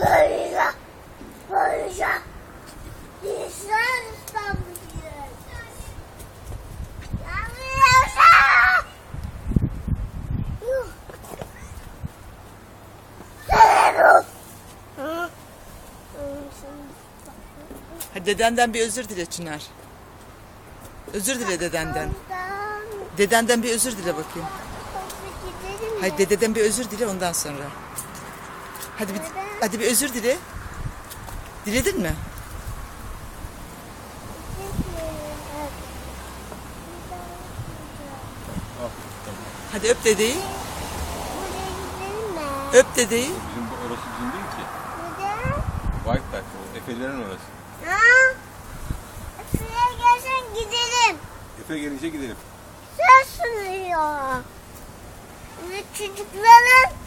Böyle. Böyle. İnsan. Hı? Hadi dedenden bir özür dile Çınar. Özür dile dedenden. Dedenden bir özür dile bakayım. Hadi dededen bir özür dile ondan sonra. Hadi bir, hadi bir özür dile. Diledin mi? Hadi öp dedeyi. Öp dedeyi. Bizim bu orası bizim değil ki. White Duck o. Efelerin orası. Şuraya gelsen gidelim. Efe gelince gidelim. Sen sunuyor. Ve çocukların